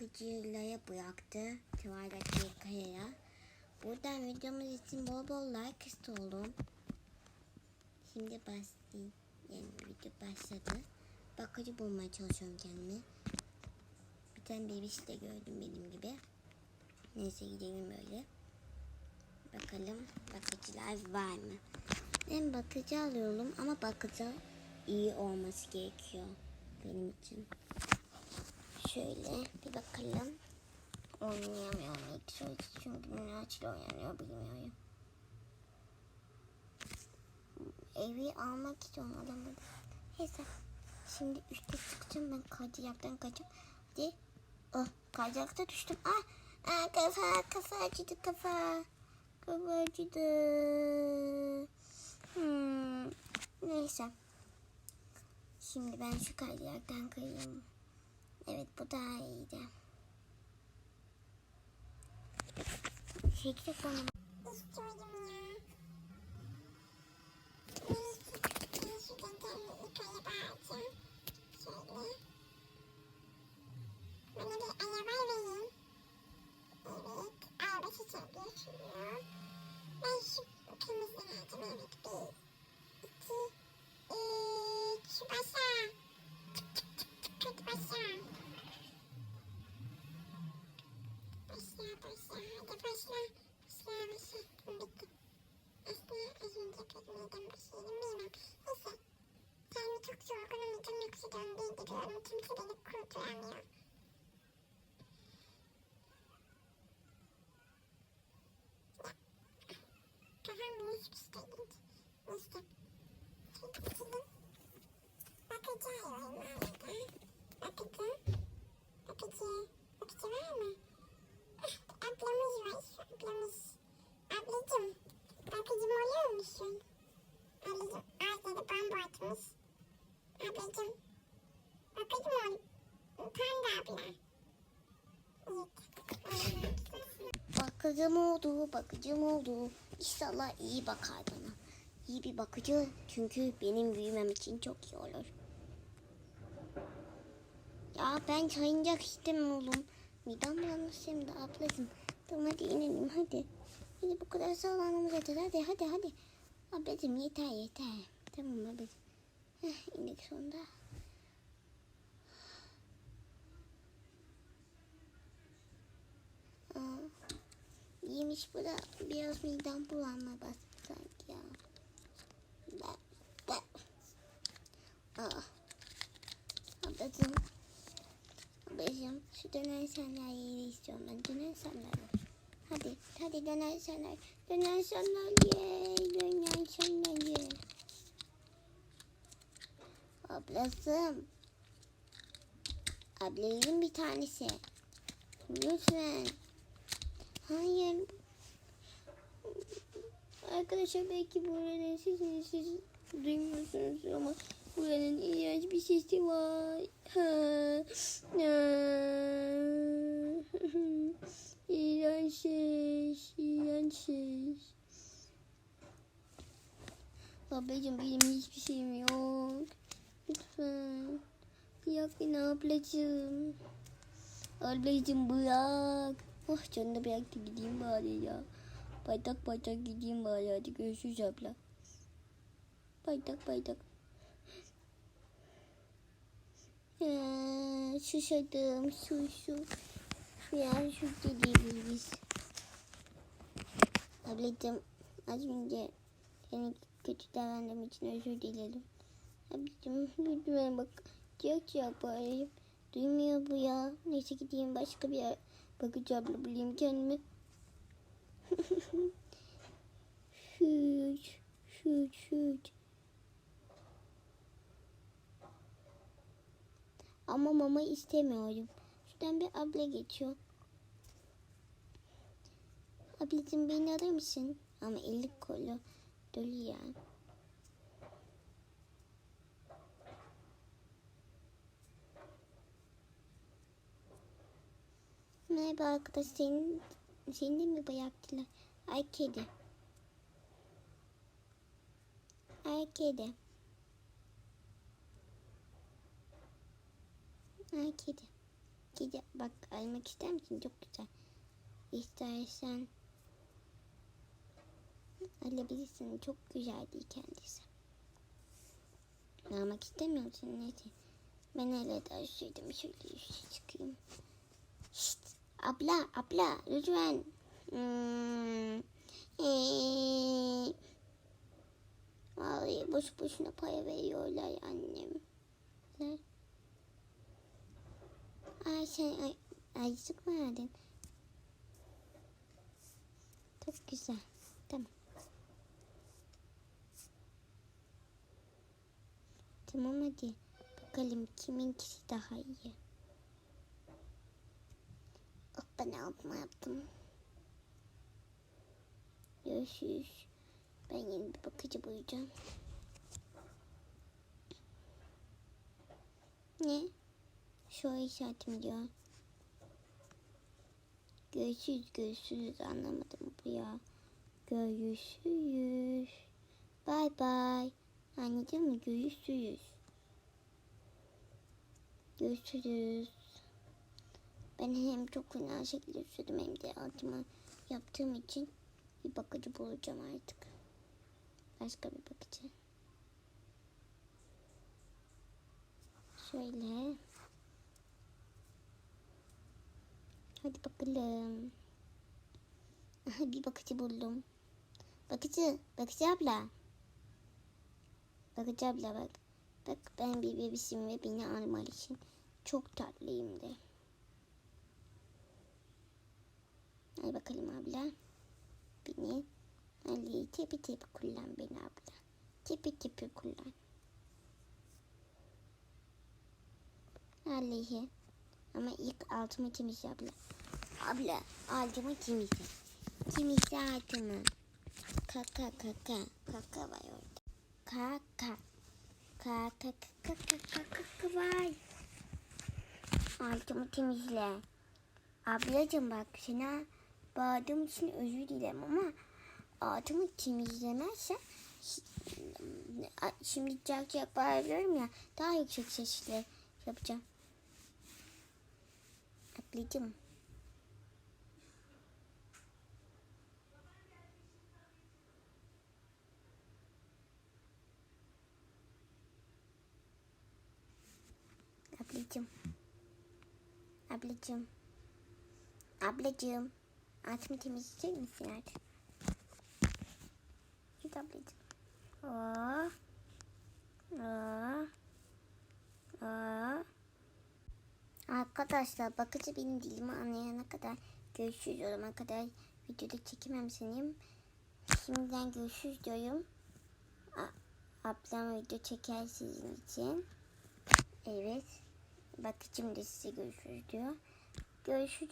bakıcılara bıraktı. Twilight Yaka'ya. Buradan videomuz için bol bol like istiyorum. Şimdi başlayayım. Yani video başladı. Bakıcı bulmaya çalışıyorum kendime. Bir tane bebiş de gördüm benim gibi. Neyse gidelim böyle. Bakalım bakıcılar var mı? Ben bakıcı alıyorum ama bakıcı iyi olması gerekiyor benim için. Şöyle bir bakalım. Oynayamıyorum ilk söz çünkü Miraç'la oynanıyor bilmiyorum. Evi almak istiyorum alamadım. Neyse. Şimdi üstte çıkacağım ben kaydıraktan kaçacağım. Hadi. Oh kaydırakta düştüm. Ah, ah kafa kafa acıdı kafa. Kafa acıdı. Hmm. Neyse. Şimdi ben şu kaydıraktan kayayım. Evet bu daha iyiydi. Şekil bana İstiyordum ya. Neyse, ben şuradan kendimi yukarı bağlayacağım. Şöyle. Bana bir araba verin. Evet, araba çiçek geçiyor. Ben şu kırmızıdan alacağım. Evet, bir, iki, üç, başla. Tık tık tık tık, hadi başla. Başla, başla, hadi başla. Başla, başla. Bitti. Aslında az önce pek neden başladım bilmem. Neyse. Kendimi çok sorgulamayacağım yoksa döndüğü gidiyorum. Kimse beni kurtaramıyor. Kafam bile hiçbir şey değil. Neyse. Şimdi çizim. Bakıcı arıyorum arada. Bakıcı. Bakıcı. Bakıcı var mı? Ah, ablamız var. Ablamız. Ablacım. Bakıcım oluyor musun? Ablacım. Arkada bambu atmış. Ablacım. Bakıcım ol. Panda abla. Bakıcım oldu, bakıcım oldu. İnşallah iyi bakar bana. İyi bir bakıcı çünkü benim büyümem için çok iyi olur. Ya ben sayıncak istemem oğlum. Midem bulanmış şimdi ablacığım. Tamam hadi inelim hadi. Hadi bu kadar sallanmamız yeter hadi hadi hadi. Ablacığım yeter yeter. Tamam ablacığım. İndik sonunda. Aa, iyiymiş bu da biraz midem bulanma bastı sanki ya. Ben, ben. Aa. Ablacığım. Ablacığım şu döner sandalyeyi istiyorum ben. Döner sandalye. Hadi, hadi döner sandalye. Döner sandalye. Döner sandalye. Ablacığım. Ablayın bir tanesi. Lütfen. Hayır. Arkadaşlar belki buranın sesini siz duymuyorsunuz ama buranın iğrenç bir sesi var. İğrenç ses, iğrenç ses. Babacığım benim hiçbir şeyim yok. Beni ablacığım. Ablacığım bırak. Oh canını bıraktı gideyim bari ya. Baytak baytak gideyim bari hadi görüşürüz abla. Baytak baytak. Ee, susadım su su. Biraz su dileyebiliriz. Ablacığım az önce seni kötü davrandığım için özür dilerim. Ablacığım lütfen bak. Çok çok bağırayım. Duymuyor bu ya. Neyse gideyim başka bir yer. Bakıcı abla bulayım kendimi. şut, şut, şut. Ama mama istemiyorum. Şuradan bir abla geçiyor. Ablacığım beni alır mısın? Ama eli kolu dolu ya. Merhaba arkadaş senin, seni de mi bıraktılar? Ay kedi. Ay kedi. Ay kedi. Bakıcı bak almak ister misin? Çok güzel. İstersen alabilirsin. Çok güzel değil kendisi. Almak istemiyor musun? Neyse. Ben öyle derseydim. Şöyle üstü çıkayım. Şşt, abla abla lütfen. Hmm. Ee, Vallahi boş boşuna para veriyorlar annem. Ne? Ay sen ay, ayıcık mı verdin? Çok güzel. Tamam. Tamam hadi. Bakalım kiminkisi daha iyi. Ben altıma yaptım. Görüşürüz. Ben yeni bir bakıcı bulacağım. Ne? Şu işaretim diyor. Görüşürüz görüşürüz anlamadım bu ya. Görüşürüz. Bay bay. Mı? Görüşürüz. Görüşürüz. Ben hem çok fena şekilde sürdüm hem de altıma yaptığım için bir bakıcı bulacağım artık. Başka bir bakıcı. Şöyle. Hadi bakalım. Bir bakıcı buldum. Bakıcı, bakıcı abla. Bakıcı abla bak. Bak ben bir bebisim ve beni almak için çok tatlıyım de. Hadi bakalım abla. Beni Ali tipi tipi kullan beni abla. Tipi tipi kullan. Ali'yi. Ama ilk altımı temizle abla. Abla altımı temizle. Temizle altımı. Kaka kaka. Kaka var orada. Kaka. Kaka kaka kaka kaka var. Altımı temizle. Ablacığım bak sana bağırdığım için özür dilerim ama altımı temizlemezse şimdi cak cak bağırıyorum ya daha yüksek sesle yapacağım. Ablacığım. Ablacığım. Ablacığım. Ablacığım. Altımı temizleyecek misin artık? Git ablacığım. Aa. Aa. Aa. Arkadaşlar bakıcı benim dilimi anlayana kadar görüşürüz o zamana kadar videoda çekemem senin. Şimdiden görüşürüz diyorum. Ablam video çeker sizin için. Evet. Bakıcım da size görüşürüz diyor. Görüşürüz.